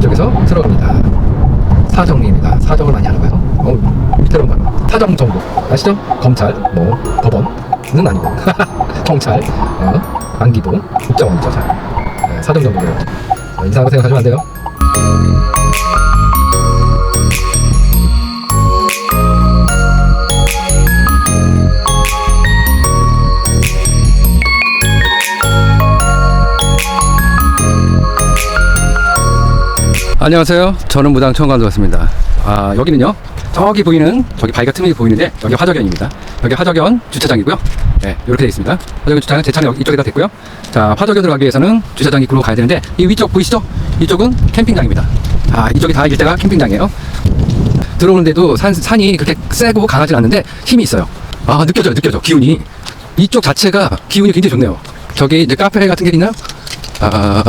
이쪽에서 들어갑니다. 사정리입니다. 사정을 많이 하나 봐요. 어, 밑으로 봐요. 사정 정보 아시죠? 검찰, 뭐 법원은 아니고 경찰, 어, 안기부, 국정원이죠. 자, 네, 사정. 자, 이상한 거 생각하시면 안 돼요. 안녕하세요. 저는 무당 청관도 왔습니다. 아, 여기는요. 저기 보이는 저기 바위가 틈이 보이는데 여기 화적연입니다. 여기 화적연 주차장이고요. 네, 이렇게 되어 있습니다. 화적연 주차장 제 차는 이쪽에다 됐고요. 자, 화적연으로 가기 위해서는 주차장 입구로 가야 되는데 이 위쪽 보이시죠? 이쪽은 캠핑장입니다. 아, 이쪽이 다 일대가 캠핑장이에요. 들어오는데도 산, 산이 그렇게 세고 강하진 않는데 힘이 있어요. 아, 느껴져요, 느껴져. 기운이. 이쪽 자체가 기운이 굉장히 좋네요. 저기 이제 카페 같은 게 있나요? 아,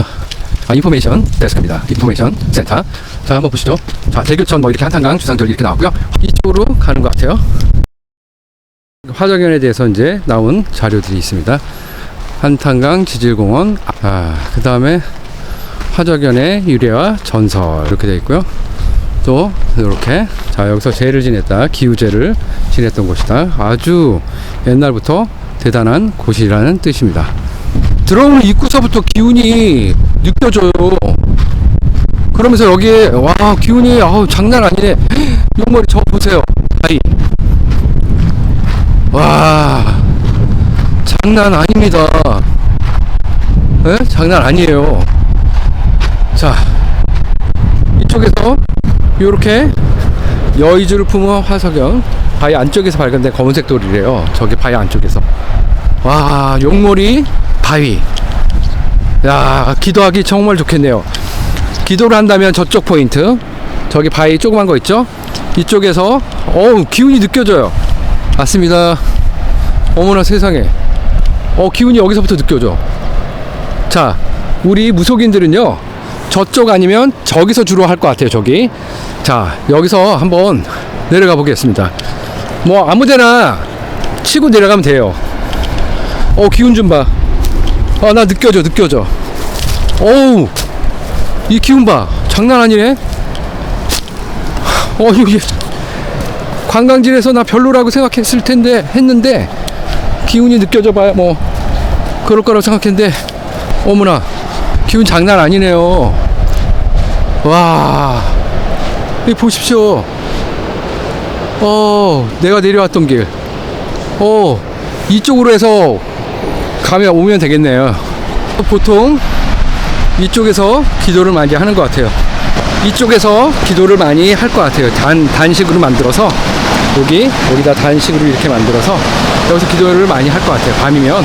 아, 인포메이션 데스크입니다. 인포메이션 센터. 자, 한번 보시죠. 자, 대교천 뭐 이렇게 한탄강 주상절 이렇게 나왔고요. 이쪽으로 가는 것 같아요. 화정연에 대해서 이제 나온 자료들이 있습니다. 한탄강 지질공원, 아, 그 다음에 화정연의 유래와 전설 이렇게 되어 있고요. 또 이렇게 자 여기서 죄를 지냈다 기우제를 지냈던 곳이다 아주 옛날부터 대단한 곳이라는 뜻입니다 들어오는 입구서부터 기운이 느껴져요. 그러면서 여기에 와 기운이 아우 장난 아니네. 용머리 저 보세요. 아이 와 장난 아닙니다. 에? 장난 아니에요. 자 이쪽에서 이렇게 여의주를 품어 화석연. 바위 안쪽에서 발견된 검은색 돌이래요. 저기 바위 안쪽에서. 와, 용머리 바위. 야, 기도하기 정말 좋겠네요. 기도를 한다면 저쪽 포인트. 저기 바위 조그만 거 있죠? 이쪽에서 어우, 기운이 느껴져요. 맞습니다. 어머나 세상에. 어, 기운이 여기서부터 느껴져. 자, 우리 무속인들은요. 저쪽 아니면 저기서 주로 할 것 같아요, 저기. 자, 여기서 한번 내려가 보겠습니다. 뭐 아무 데나 치고 내려가면 돼요. 어, 기운 좀 봐. 아, 나 느껴져, 느껴져. 어우, 이 기운 봐. 장난 아니네. 어, 여기 관광지에서 나 별로라고 생각했을 텐데 했는데 기운이 느껴져 봐야 뭐 그럴 거라고 생각했는데 어머나 기운 장난 아니네요. 와, 이 보십시오. 어, 내가 내려왔던 길. 어, 이쪽으로 해서 가면 오면 되겠네요. 보통 이쪽에서 기도를 많이 하는 것 같아요. 이쪽에서 기도를 많이 할 것 같아요. 단, 단식으로 만들어서 여기, 여기다 단식으로 이렇게 만들어서 여기서 기도를 많이 할 것 같아요. 밤이면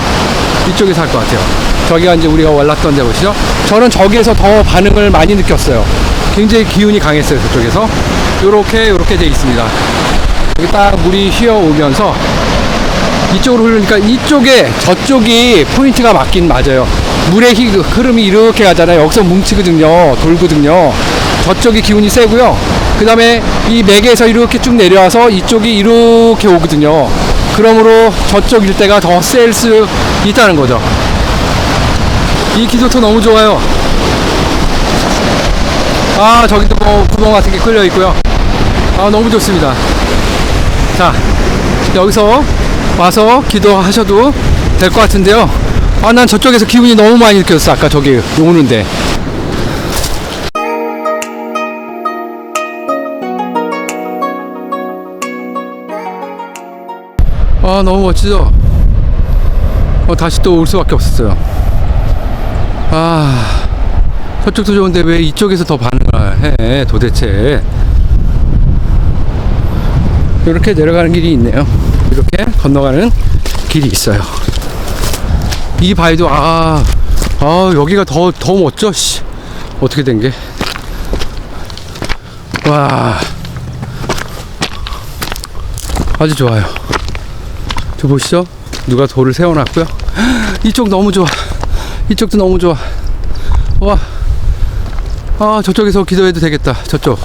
이쪽에서 할 것 같아요. 저기가 이제 우리가 올랐던 데 보시죠. 저는 저기에서 더 반응을 많이 느꼈어요. 굉장히 기운이 강했어요. 저쪽에서. 요렇게, 요렇게 돼 있습니다. 여기 딱 물이 휘어오면서 이쪽으로 흐르니까 이쪽에 저쪽이 포인트가 맞긴 맞아요. 물의 희- 흐름이 이렇게 가잖아요. 여기서 뭉치거든요. 돌거든요. 저쪽이 기운이 세고요. 그 다음에 이 맥에서 이렇게 쭉 내려와서 이쪽이 이렇게 오거든요. 그러므로 저쪽 일대가 더 셀 수 있다는 거죠. 이 기도터 너무 좋아요. 아, 저기도 뭐 구멍 같은 게 끌려 있고요. 아, 너무 좋습니다. 자, 여기서 와서 기도하셔도 될 것 같은데요. 아, 난 저쪽에서 기운이 너무 많이 느껴졌어. 아까 저기 오는데. 아, 너무 멋지죠? 어, 다시 또 올 수밖에 없었어요. 아, 저쪽도 좋은데 왜 이쪽에서 더 반응을 해, 도대체. 이렇게 내려가는 길이 있네요. 이렇게 건너가는 길이 있어요. 이 바위도 아, 아 여기가 더더 멋져. 씨. 어떻게 된 게? 와, 아주 좋아요. 저 보시죠. 누가 돌을 세워놨고요. 이쪽 너무 좋아. 이쪽도 너무 좋아. 와, 아 저쪽에서 기도해도 되겠다. 저쪽.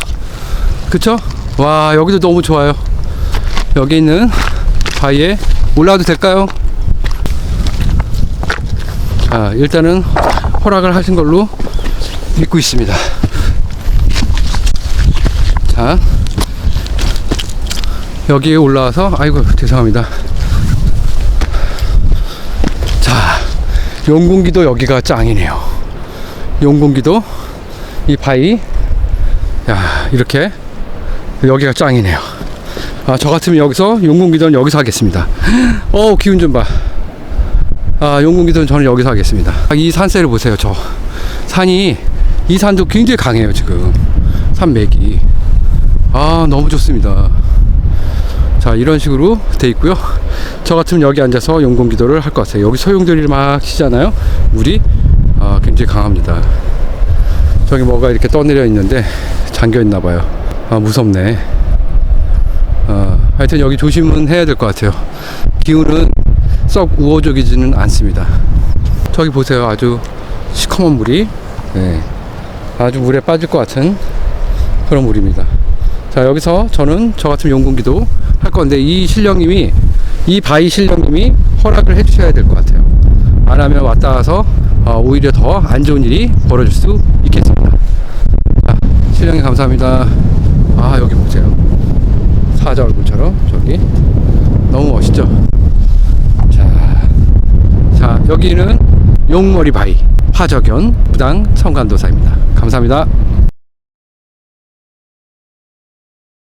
그쵸? 와 여기도 너무 좋아요. 여기 있는 바위에 올라와도 될까요? 아, 일단은 허락을 하신 걸로 믿고 있습니다. 자, 여기에 올라와서, 아이고, 죄송합니다. 자, 용궁기도 여기가 짱이네요. 용궁기도, 이 바위, 야, 이렇게, 여기가 짱이네요. 아, 저 같으면 여기서, 용궁기도는 여기서 하겠습니다. 어 기운 좀 봐. 아, 용궁기도는 저는 여기서 하겠습니다. 아, 이 산세를 보세요, 저. 산이, 이 산도 굉장히 강해요, 지금. 산맥이. 아, 너무 좋습니다. 자, 이런 식으로 돼 있고요. 저 같으면 여기 앉아서 용궁기도를 할 것 같아요. 여기 소용돌이를 막 치잖아요. 물이 아, 굉장히 강합니다. 저기 뭐가 이렇게 떠내려 있는데 잠겨 있나 봐요. 아, 무섭네. 아, 하여튼 여기 조심은 해야 될 것 같아요. 기운은 썩 우호적이지는 않습니다. 저기 보세요. 아주 시커먼 물이 네. 아주 물에 빠질 것 같은 그런 물입니다. 자 여기서 저는 저 같은 용궁기도 할 건데 이 신령님이 이 바위 신령님이 허락을 해주셔야 될 것 같아요. 안 하면 왔다 가서 어, 오히려 더 안 좋은 일이 벌어질 수 있겠습니다. 자, 신령님 감사합니다. 아 여기 보세요. 사자 얼굴처럼 저기 너무 멋있죠. 자, 자 여기는 용머리 바위 화적연 부당 성간도사입니다. 감사합니다.